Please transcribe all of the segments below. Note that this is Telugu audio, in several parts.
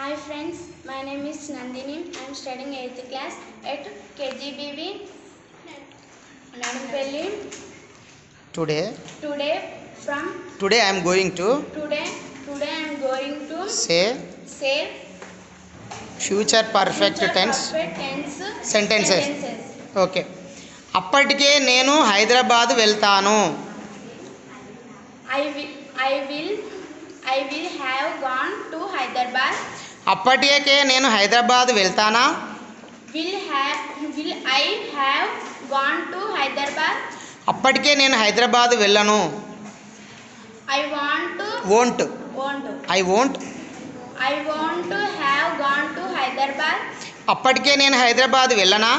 Hi friends, my name is Nandini. I am studying 8th class at KGBV Nadumpelli. Today, Today from today I am going to today today I am going to say say future perfect future tense. perfect tense Sentences. sentences. Okay అప్పటికే నేను హైదరాబాద్ వెళ్తాను I will I will I will have gone to Hyderabad. అప్పటికే నేను Hyderabad వెళ్తానా? Will have will I have gone to Hyderabad అప్పటికే నేను హైదరాబాద్ వెళ్ళను. I want won't won't I won't I want have gone to Hyderabad అప్పటికే నేను హైదరాబాద్ వెళ్ళనా?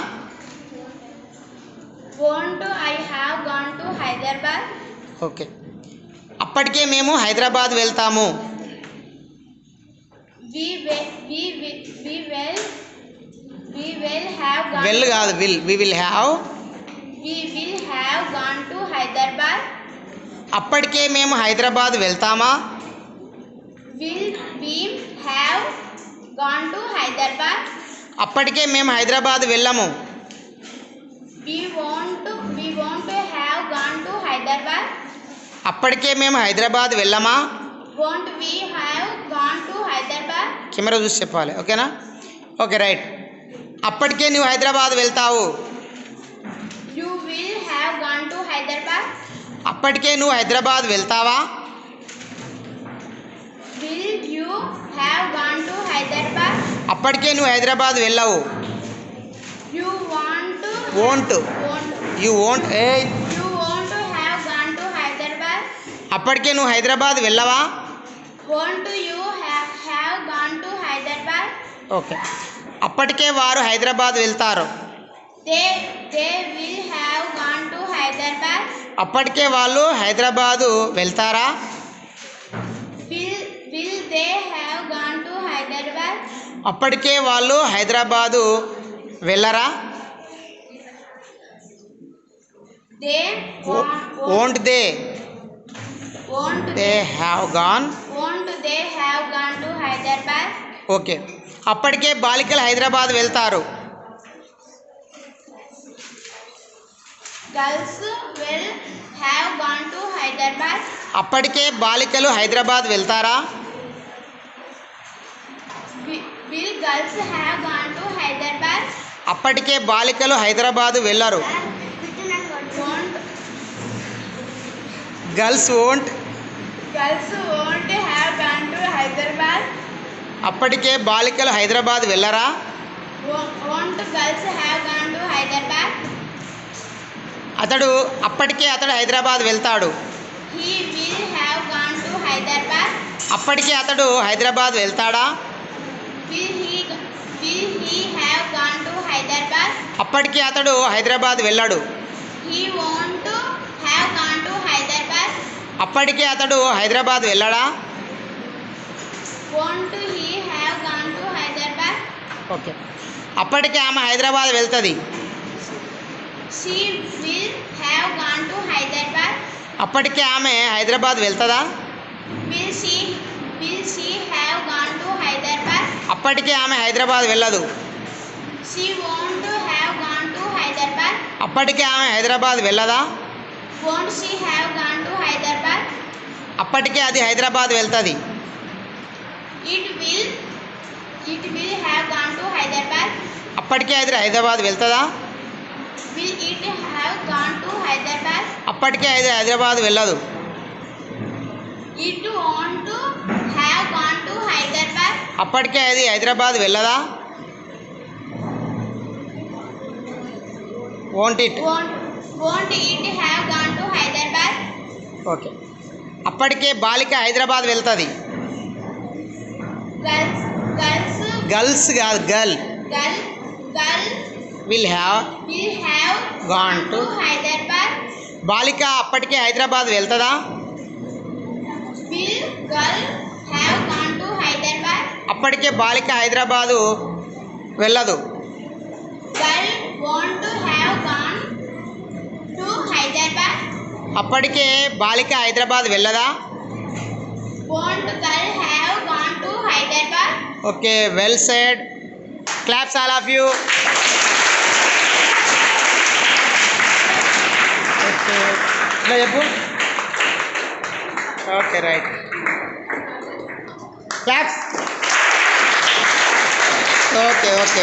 Won't I have gone to Hyderabad okay. అప్పటికే మేము హైదరాబాద్ వెళ్తాము. We will we will we will we will have gone well కాదు will we will have we will have gone to Hyderabad. అప్పటికే మేము Hyderabad వెళ్తామా Will we have gone to Hyderabad? అప్పటికే మేము హైదరాబాద్ వెళ్ళము We want to we want to have gone to Hyderabad. అప్పటికే మేము హైదరాబాద్ వెళ్ళమా Won't we have gone to Hyderabad? camera చూసి చెప్పాలి ఓకేనా ఓకే రైట్ అప్పటికే నువ్వు హైదరాబాద్ వెళ్తావు You will have gone to Hyderabad. అప్పటికే నువ్వు హైదరాబాద్ వెళ్తావా Will you have gone to Hyderabad? అప్పటికే నువ్వు హైదరాబాద్ వెళ్ళవు You want to won't want you won't a you want to have gone to Hyderabad? అప్పటికే నువ్వు హైదరాబాద్ వెళ్ళవా అప్పటికే వారు హైదరాబాద్ వెళ్తారు. అప్పటికే వాళ్ళు హైదరాబాదు వెళ్తారా? అప్పటికే వాళ్ళు హైదరాబాదు వెళ్ళరా? They won't they they have gone want they have gone to Hyderabad? Okay అప్పటికే బాలికలు హైదరాబాద్ వెళ్తారు Girls will have gone to Hyderabad. అప్పటికే బాలికలు హైదరాబాద్ వెళ్తారా Wi- Will girls have gone to Hyderabad? అప్పటికే బాలికలు హైదరాబాదు వెళ్ళరు గర్ల్స్ ఓంట్ అప్పటికే బాలికలు హైదరాబాద్ వెళ్ళరా? అతడు అప్పటికే అతడు హైదరాబాద్ వెళ్తాడు. అప్పటికే అతడు హైదరాబాద్ వెళ్తాడా? అప్పటికే అతడు హైదరాబాద్ వెళ్ళాడు. అప్పటికే అతడు హైదరాబాద్ వెళ్ళాడా? ఓకే. అప్పటికే ఆమె హైదరాబాద్ వెళ్తుంది. అప్పటికే ఆమె హైదరాబాద్ వెళ్తుందా? అప్పటికే ఆమె హైదరాబాద్ వెళ్ళదు. అప్పటికే ఆమె హైదరాబాద్ వెళ్ళదా? అప్పటికే అది హైదరాబాద్ వెళ్తుంది. అప్పటికే అది హైదరాబాద్ వెళ్తుందా? అప్పటికే అది హైదరాబాద్ వెళ్ళదు. అప్పటికే అది హైదరాబాద్ వెళ్ళదా? ఓంట్ ఇట్ ఓకే అప్పటికే బాలిక హైదరాబాద్ వెళ్తుంది. గర్ల్స్ కాదు girl. Will have gone to Hyderabad బాలిక అప్పటికే హైదరాబాద్ వెళ్తుందా? అప్పటికే బాలిక హైదరాబాదు వెళ్ళదు. అప్పటికే బాలిక Hyderabad వెళ్ళదా? Okay well said claps all of you okay. ఇట్లా చెప్పు. Okay right claps okay okay.